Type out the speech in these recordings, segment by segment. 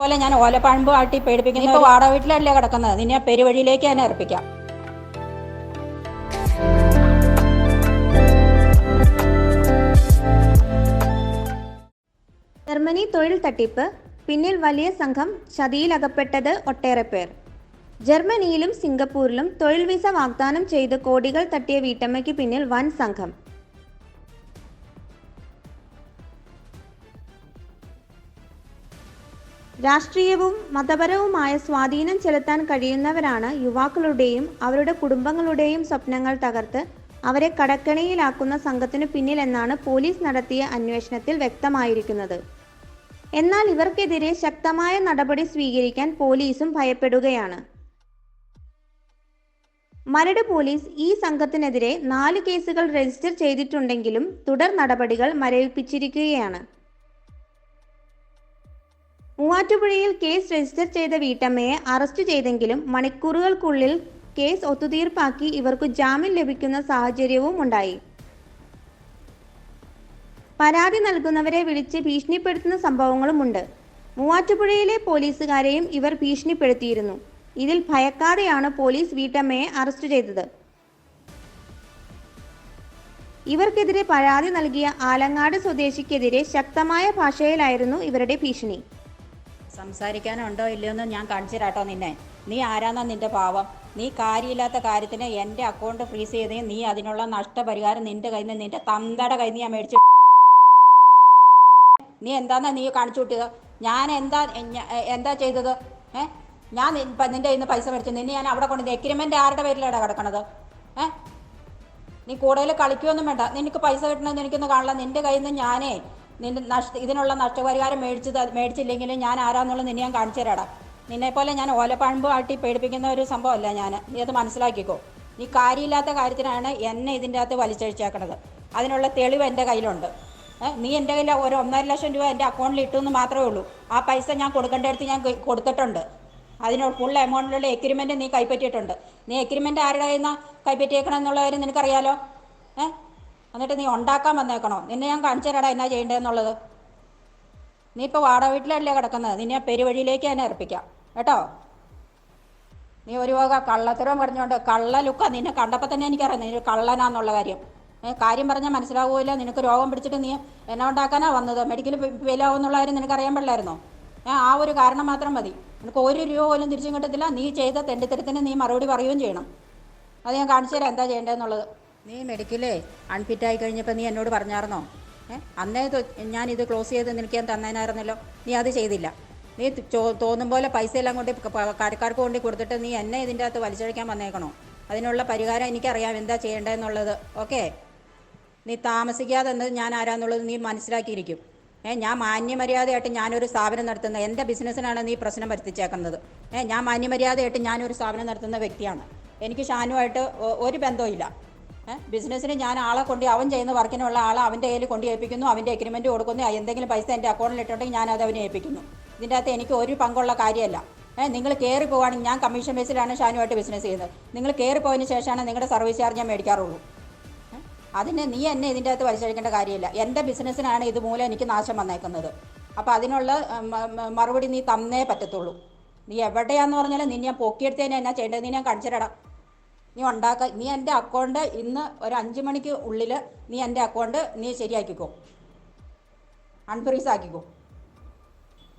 പോലെ ഞാൻ ഓലപ്പാമ്പ് ആട്ടി പേടിപ്പിക്കുന്ന. ഇപ്പോൾ വാടക വീട്ടിലല്ലേ കിടക്കുന്നത്? നിന്നെ പെരുവഴിയിലേക്ക് തന്നെ അർപ്പിക്കാം ജർമ്മനി തൊഴിൽ തട്ടിപ്പ്. പിന്നിൽ വലിയ സംഘം ചതിയിലകപ്പെട്ടത് ഒട്ടേറെ പേർ. ജർമ്മനിയിലും സിംഗപ്പൂരിലും തൊഴിൽ വിസ വാഗ്ദാനം ചെയ്ത് കോടികൾ തട്ടിയ വീട്ടമ്മയ്ക്ക് പിന്നിൽ വൻ സംഘം. രാഷ്ട്രീയവും മതപരവുമായ സ്വാധീനം ചെലുത്താൻ കഴിയുന്നവരാണ് യുവാക്കളുടെയും അവരുടെ കുടുംബങ്ങളുടെയും സ്വപ്നങ്ങൾ തകർത്ത് അവരെ കടക്കണിയിലാക്കുന്ന സംഘത്തിനു പിന്നിലെന്നാണ് പോലീസ് നടത്തിയ അന്വേഷണത്തിൽ വ്യക്തമായിരിക്കുന്നത്. എന്നാൽ ഇവർക്കെതിരെ ശക്തമായ നടപടി സ്വീകരിക്കാൻ പോലീസും ഭയപ്പെടുകയാണ്. മരട് പോലീസ് ഈ സംഘത്തിനെതിരെ നാല് കേസുകൾ രജിസ്റ്റർ ചെയ്തിട്ടുണ്ടെങ്കിലും തുടർ നടപടികൾ മരവിപ്പിച്ചിരിക്കുകയാണ്. മൂവാറ്റുപുഴയിൽ കേസ് രജിസ്റ്റർ ചെയ്ത വീട്ടമ്മയെ അറസ്റ്റ് ചെയ്തെങ്കിലും മണിക്കൂറുകൾക്കുള്ളിൽ കേസ് ഒത്തുതീർപ്പാക്കി ഇവർക്ക് ജാമ്യം ലഭിക്കുന്ന സാഹചര്യവും ഉണ്ടായി. പരാതി നൽകുന്നവരെ വിളിച്ച് ഭീഷണിപ്പെടുത്തുന്ന സംഭവങ്ങളുമുണ്ട് മൂവാറ്റുപുഴയിലെ പോലീസുകാരെയും ഇവർ ഭീഷണിപ്പെടുത്തിയിരുന്നു. ഇതിൽ ഭയക്കാതെയാണ് പോലീസ് വീട്ടമ്മയെ അറസ്റ്റ് ചെയ്തത്. ഇവർക്കെതിരെ പരാതി നൽകിയ ആലങ്ങാട് സ്വദേശിക്കെതിരെ ശക്തമായ ഭാഷയിലായിരുന്നു ഇവരുടെ ഭീഷണി. സംസാരിക്കാനുണ്ടോ ഇല്ലയോ എന്ന് ഞാൻ കാണിച്ചു തരാട്ടോ നിന്നെ. നീ ആരാന്നാ നിന്റെ പാവം? നീ കാര്യമില്ലാത്ത കാര്യത്തിന് എന്റെ അക്കൗണ്ട് ഫ്രീസ് ചെയ്ത് നീ അതിനുള്ള നഷ്ടപരിഹാരം നിന്റെ കയ്യിൽ നിന്ന് നിന്റെ തന്തയുടെ കയ്യിൽ നിന്ന് ഞാൻ മേടിച്ചു. നീ എന്താന്നാ നീ കാണിച്ചു കൂട്ടിയത്? ഞാൻ എന്താ എന്താ ചെയ്തത്? ഏ? ഞാൻ നിന്റെ ഇന്ന് പൈസ മേടിച്ചു. നിന്നെ ഞാൻ അവിടെ കൊണ്ട് എഗ്രിമെന്റ് ആരുടെ പേരിലാണ് കിടക്കണത്? ഏ? നീ കൂടുതൽ കളിക്കുകയൊന്നും വേണ്ട. നിനക്ക് പൈസ കിട്ടണമെന്ന് എനിക്കൊന്ന് കാണില്ല. നിന്റെ കയ്യിൽ നിന്ന് ഞാനേ നിന്റെ നഷ്ട ഇതിനുള്ള നഷ്ടപരിഹാരം മേടിച്ച് മേടിച്ചില്ലെങ്കിൽ ഞാൻ ആരാന്നുള്ളത് നിന്നെ ഞാൻ കാണിച്ചു തരാടാ. നിന്നെപ്പോലെ ഞാൻ ഓലപ്പാമ്പ് ആട്ടി പേടിപ്പിക്കുന്ന ഒരു സംഭവമല്ല ഞാൻ നീ അത് മനസ്സിലാക്കിക്കോ. നീ കാര്യമില്ലാത്ത കാര്യത്തിനാണ് എന്നെ ഇതിന്റെ അകത്ത് വലിച്ചഴിച്ചേക്കണത്. അതിനുള്ള തെളിവ് എന്റെ കയ്യിലുണ്ട്. നീ എന്റെ കയ്യിൽ ഒരു ഒന്നര ലക്ഷം രൂപ എന്റെ അക്കൗണ്ടിൽ ഇട്ടു എന്ന് മാത്രമേ ഉള്ളൂ. ആ പൈസ ഞാൻ കൊടുക്കേണ്ടടുത്ത് ഞാൻ കൊടുത്തിട്ടുണ്ട്. അതിനുള്ള ഫുൾ എമൗണ്ടിലുള്ള എഗ്രിമെന്റ് നീ കൈപ്പറ്റിയിട്ടുണ്ട്. നീ എഗ്രിമെന്റ് ആരുടെ കയ്യിൽ നിന്നാണ് കൈപ്പറ്റിയേക്കണം എന്നുള്ള കാര്യം നിനക്കറിയാലോ? ഏ എന്നിട്ട് നീ ഉണ്ടാക്കാൻ വന്നേക്കണോ? നിന്നെ ഞാൻ കാണിച്ചു തരാടാ എന്നാ ചെയ്യേണ്ടതെന്നുള്ളത്. നീ ഇപ്പോൾ വാടക വീട്ടിലല്ലേ കിടക്കുന്നത്. നിന്നെ പെരുവഴിയിലേക്ക് തന്നെ അർപ്പിക്കാം കേട്ടോ? നീ ഒരു വക കള്ളത്തരം പറഞ്ഞുകൊണ്ട് കള്ള ലുക്ക നിന്നെ കണ്ടപ്പോൾ തന്നെ എനിക്കറിയാം നീ ഒരു കള്ളനാന്നുള്ള കാര്യം. കാര്യം പറഞ്ഞാൽ മനസ്സിലാവുകയില്ല നിനക്ക് രോഗം പിടിച്ചിട്ട് നീ എന്നെ ഉണ്ടാക്കാനാ വന്നത്. മെഡിക്കൽ ഫെയിലാവുന്നുള്ള കാര്യം നിനക്ക് അറിയാൻ പാടില്ലായിരുന്നോ ആ ഒരു കാരണം മാത്രം മതി. നിനക്ക് ഒരു രൂപ പോലും തിരിച്ചും കിട്ടത്തില്ല. നീ ചെയ്ത തെണ്ടിത്തരത്തിന് നീ മറുപടി പറയുകയും ചെയ്യണം. അത് ഞാൻ കാണിച്ചു തരാം എന്താ ചെയ്യേണ്ടതെന്നുള്ളത്. നീ മെഡിക്കലേ അൺഫിറ്റായി കഴിഞ്ഞപ്പോൾ നീ എന്നോട് പറഞ്ഞായിരുന്നോ? ഏ? അന്നേ ഞാനിത് ക്ലോസ് ചെയ്ത് നിനക്ക് ഞാൻ തന്നേനായിരുന്നല്ലോ. നീ അത് ചെയ്തില്ല. നീ തോന്നും പോലെ പൈസ എല്ലാം കൊണ്ട് കടക്കാർക്ക് കൊണ്ട് കൊടുത്തിട്ട് നീ എന്നെ ഇതിന്റെ അകത്ത് വലിച്ചഴിക്കാൻ വന്നേക്കണോ? അതിനുള്ള പരിഹാരം എനിക്കറിയാം എന്താ ചെയ്യേണ്ടതെന്നുള്ളത്. ഓക്കെ? നീ താമസിക്കാതെ എന്നത് ഞാൻ ആരാന്നുള്ളത് നീ മനസ്സിലാക്കിയിരിക്കും. ഏ ഞാൻ മാന്യമര്യാദയായിട്ട് ഞാനൊരു സ്ഥാപനം നടത്തുന്ന എന്റെ ബിസിനസ്സിനാണ് നീ പ്രശ്നം വരുത്തിച്ചേക്കുന്നത്. ഏ ഞാൻ മാന്യമര്യാദയായിട്ട് ഞാനൊരു സ്ഥാപനം നടത്തുന്ന വ്യക്തിയാണ്. എനിക്ക് ഷാനുമായിട്ട് ഒരു ബന്ധവും ബിസിനസ്സിന് ഞാൻ ആളെ കൊണ്ട് അവൻ ചെയ്യുന്ന വർക്കിനുള്ള ആളെ അവന്റെ കയ്യിൽ കൊണ്ട് ഏൽപ്പിക്കുന്നു അവന്റെ എഗ്രിമെന്റ് കൊടുക്കുന്നു എന്തെങ്കിലും പൈസ എന്റെ അക്കൗണ്ടിൽ ഇട്ടുണ്ടെങ്കിൽ ഞാൻ അത് അവനെ ഏൽപ്പിക്കുന്നു. ഇതിന്റെ അകത്ത് എനിക്ക് ഒരു പങ്കുള്ള കാര്യമല്ല. നിങ്ങൾ കയറി പോവുകയാണെങ്കിൽ ഞാൻ കമ്മീഷൻ ബേസിലാണ് ഷാനുമായിട്ട് ബിസിനസ് ചെയ്യുന്നത്. നിങ്ങൾ കയറി പോയതിന് ശേഷമാണ് നിങ്ങളുടെ സർവീസ് ചാർജ് ഞാൻ മേടിക്കാറുള്ളൂ? അതിന് നീ എന്നെ ഇതിന്റെ അകത്ത് പരിശോധിക്കേണ്ട കാര്യമില്ല. എന്റെ ബിസിനസ്സിനാണ് ഇതുമൂലം എനിക്ക് നാശം വന്നേക്കുന്നത്. അപ്പോൾ അതിനുള്ള മറുപടി നീ തന്നേ പറ്റത്തുള്ളൂ. നീ എവിടെയാന്ന് പറഞ്ഞാൽ നീ ഞാൻ പൊക്കിയെടുത്തേനെ എന്നാ ചെയ്യേണ്ടത്? നീ ഞാൻ കാണിച്ചിടാം നീ ഉണ്ടാക്ക നീ എന്റെ അക്കൗണ്ട് ഇന്ന് ഒരു അഞ്ച് മണിക്ക് ഉള്ളിൽ നീ എന്റെ അക്കൗണ്ട് നീ ശരിയാക്കിക്കോ. അൺഫ്രീസ് ആക്കിക്കോ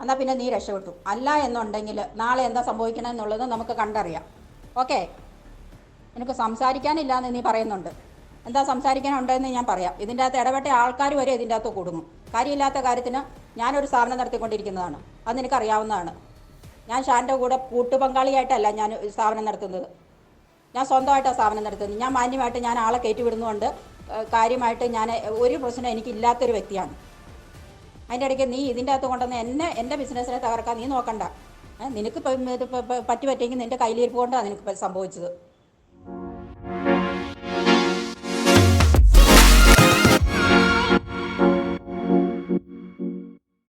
എന്നാൽ പിന്നെ നീ രക്ഷപ്പെട്ടു. അല്ല എന്നുണ്ടെങ്കിൽ നാളെ എന്താ സംഭവിക്കണമെന്നുള്ളത് നമുക്ക് കണ്ടറിയാം. ഓക്കെ എനിക്ക് സംസാരിക്കാനില്ല എന്ന് നീ പറയുന്നുണ്ട്. എന്താ സംസാരിക്കാനുണ്ടെന്ന് ഞാൻ പറയാം. ഇതിന്റെ അകത്ത് ഇടപെട്ട ആൾക്കാർ വരെ ഇതിന്റെ അകത്ത് കൊടുങ്ങും. കാര്യമില്ലാത്ത കാര്യത്തിന് ഞാനൊരു സ്ഥാപനം നടത്തിക്കൊണ്ടിരിക്കുന്നതാണ് അത് നിനക്കറിയാവുന്നതാണ്. ഞാൻ ഷാന്റെ കൂടെ കൂട്ടുപങ്കാളിയായിട്ടല്ല ഞാൻ സ്ഥാപനം നടത്തുന്നത് ഞാൻ ആ സ്ഥാപനം നടത്തുന്നത്. ഞാൻ മാന്യമായിട്ട് ഞാൻ ആളെ കയറ്റിവിടുന്നുകൊണ്ട് കാര്യമായിട്ട് ഞാൻ ഒരു പ്രശ്നം എനിക്കില്ലാത്തൊരു വ്യക്തിയാണ്. അതിന്റെ ഇടയ്ക്ക് നീ ഇതിന്റെ അകത്ത് കൊണ്ടുവന്ന് എന്നെ എന്റെ ബിസിനസ്സിനെ തകർക്കാൻ നീ നോക്കണ്ട. നിനക്ക് പറ്റി പറ്റിയെങ്കിൽ നിന്റെ കയ്യിലിരിപ്പ് കൊണ്ടാണ് നിനക്ക് സംഭവിച്ചത്.